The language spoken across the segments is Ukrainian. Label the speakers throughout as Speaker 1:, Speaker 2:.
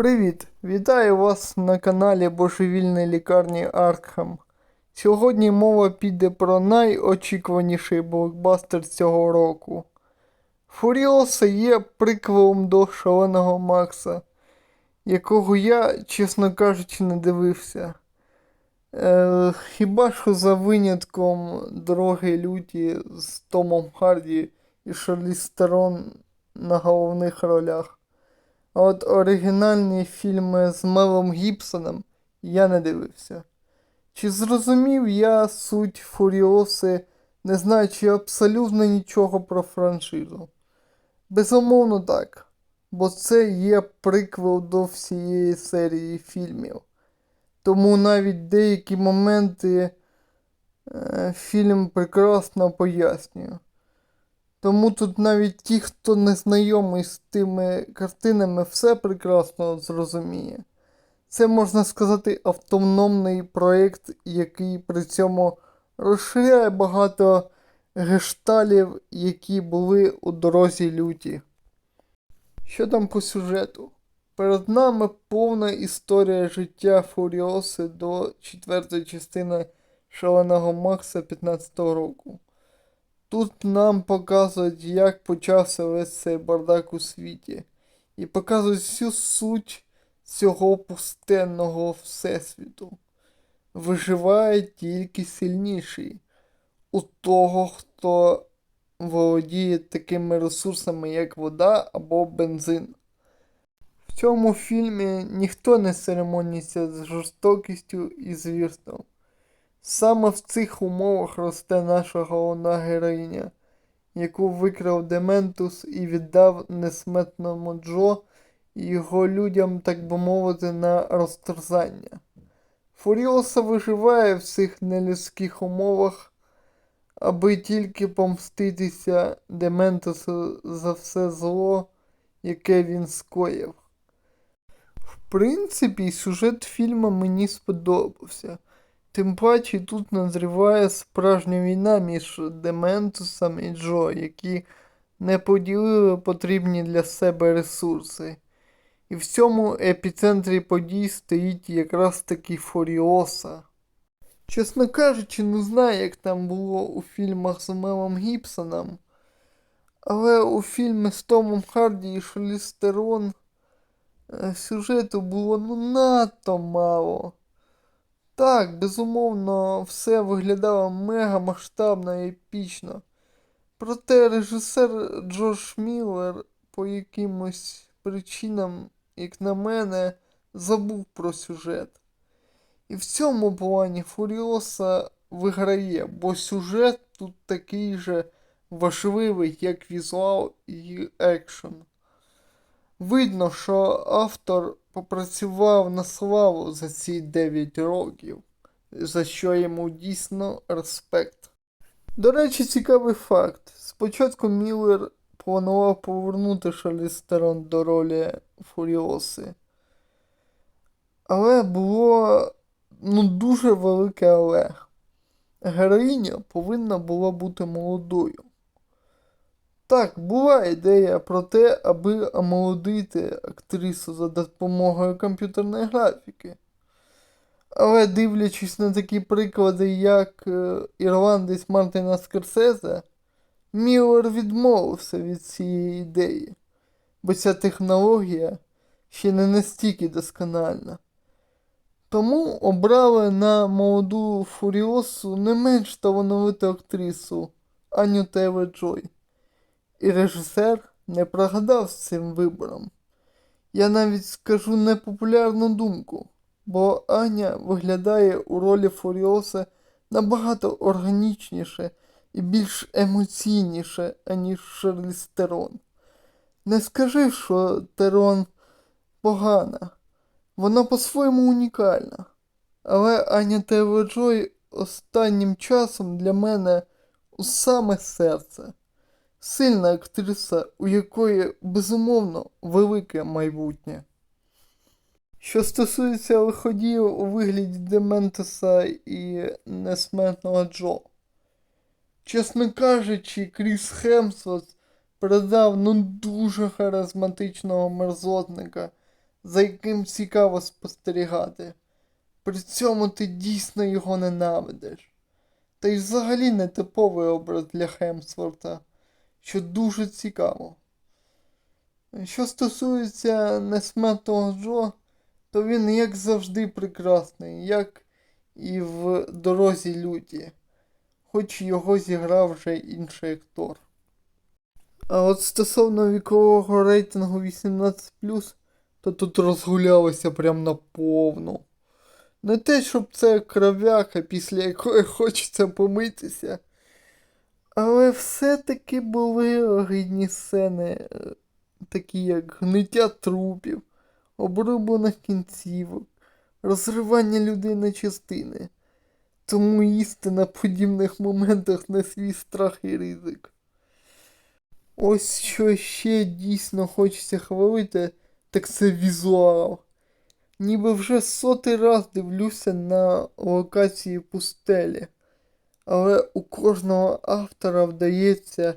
Speaker 1: Привіт! Вітаю вас на каналі Божевільної лікарні Аркхем. Сьогодні мова піде про найочікуваніший блокбастер цього року. Фуріоса є приквелом до Шаленого Макса, якого я, чесно кажучи, не дивився. Е, хіба що за винятком дороги люті з Томом Харді і Шарлі Стерон на головних ролях. А от оригінальні фільми з Мелом Гібсоном я не дивився. Чи зрозумів я суть Фуріоси, не знаючи абсолютно нічого про франшизу? Безумовно так, бо це є приквел до всієї серії фільмів. Тому навіть деякі моменти е, фільм прекрасно пояснює. Тому тут навіть ті, хто не знайомий з тими картинами, все прекрасно зрозуміє. Це можна сказати автономний проєкт, який при цьому розширяє багато гешталів, які були у дорозі люті. Що там по сюжету? Перед нами повна історія життя Фуріоси до четвертої частини Шаленого Макса 15-го року. Тут нам показують, як почався весь цей бардак у світі, і показують всю суть цього пустенного всесвіту. Виживає тільки сильніший у того, хто володіє такими ресурсами, як вода або бензин. В цьому фільмі ніхто не церемоніться з жорстокістю і звірством. Саме в цих умовах росте наша головна героїня, яку викрав Дементус і віддав несметному Джо і його людям, так би мовити, на розтерзання. Фуріоса виживає в цих нелюдських умовах, аби тільки помститися Дементусу за все зло, яке він скоїв. В принципі, сюжет фільму мені сподобався. Тим паче тут назріває справжня війна між Дементусом і Джо, які не поділили потрібні для себе ресурси. І в цьому епіцентрі подій стоїть якраз таки Фуріоса. Чесно кажучи, не знаю, як там було у фільмах з Мелом Гібсоном, але у фільмі з Томом Харді і Шарлі Стерон е, сюжету було ну надто мало. Так, безумовно, все виглядало мега масштабно і епічно. Проте режисер Джош Міллер по якимось причинам, як на мене, забув про сюжет. І в цьому плані Фуріоса виграє, бо сюжет тут такий же важливий, як візуал і екшен. Видно, що автор попрацював на славу за ці 9 років, за що йому дійсно респект. До речі, цікавий факт. Спочатку Міллер планував повернути Шарлі Стерон до ролі Фуріоси. Але було ну, дуже велике але. Героїня повинна була бути молодою. Так, була ідея про те, аби омолодити актрису за допомогою комп'ютерної графіки. Але дивлячись на такі приклади, як е, ірландець Мартина Скорсезе, Міллер відмовився від цієї ідеї, бо ця технологія ще не настільки доскональна. Тому обрали на молоду Фуріосу не менш талановиту актрису Аню Тейлор Джой. І режисер не прогадав з цим вибором. Я навіть скажу непопулярну думку, бо Аня виглядає у ролі Фуріоса набагато органічніше і більш емоційніше, аніж Шарлі Стерон. Не скажи, що Терон погана, вона по-своєму унікальна. Але Аня Тейлор Джой останнім часом для мене у саме серце сильна актриса, у якої безумовно велике майбутнє. Що стосується лиходіїв у вигляді Дементеса і несмертного Джо. Чесно кажучи, Кріс Хемсворт передав ну дуже харизматичного мерзотника за яким цікаво спостерігати. При цьому ти дійсно його ненавидиш. Та й взагалі не типовий образ для Хемсворта, що дуже цікаво. Що стосується несмертного Джо, то він, як завжди, прекрасний, як і в дорозі люті, хоч його зіграв вже інший актор. А от стосовно вікового рейтингу 18, то тут розгулялося прям на повну. Не те, щоб це кров'яка, після якої хочеться помитися. Але все-таки були огидні сцени, е, такі як гниття трупів, обрублених кінцівок, розривання людей на частини. Тому їсти на подібних моментах на свій страх і ризик. Ось що ще дійсно хочеться хвалити, так це візуал. Ніби вже сотий раз дивлюся на локації пустелі, але у кожного автора вдається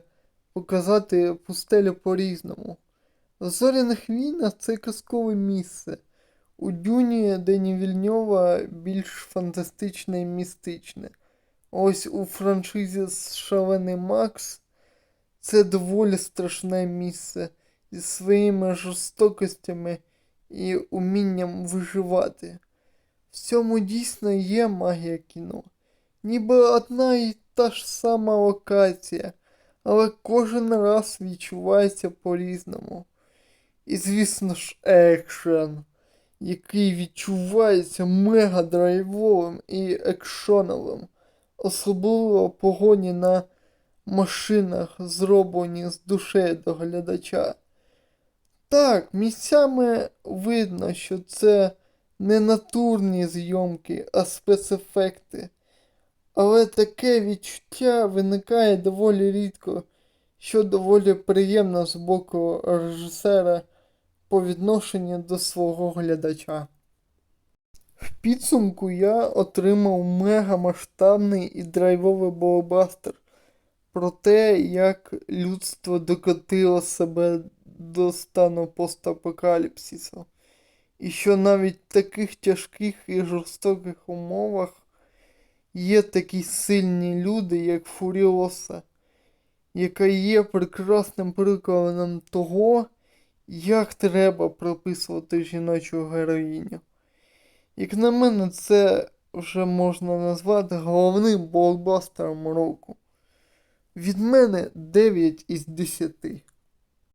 Speaker 1: показати пустелю по-різному. В зоряних війнах це казкове місце. У Дюні Дені Вільньова більш фантастичне і містичне. Ось у франшизі Шалений Макс це доволі страшне місце зі своїми жорстокостями і умінням виживати. В цьому дійсно є магія кіно. Ніби одна і та ж сама локація, але кожен раз відчувається по-різному. І, звісно ж, екшен, який відчувається мега драйвовим і екшоновим, особливо погоні на машинах, зроблені з душею до глядача. Так, місцями видно, що це не натурні зйомки, а спецефекти. Але таке відчуття виникає доволі рідко, що доволі приємно з боку режисера по відношенню до свого глядача. В підсумку я отримав мегамасштабний і драйвовий блокбастер про те, як людство докотило себе до стану постапокаліпсису. І що навіть в таких тяжких і жорстоких умовах є такі сильні люди, як Фуріоса, яка є прекрасним прикладом того, як треба прописувати жіночу героїню. Як на мене, це вже можна назвати головним блокбастером року. Від мене 9 із 10.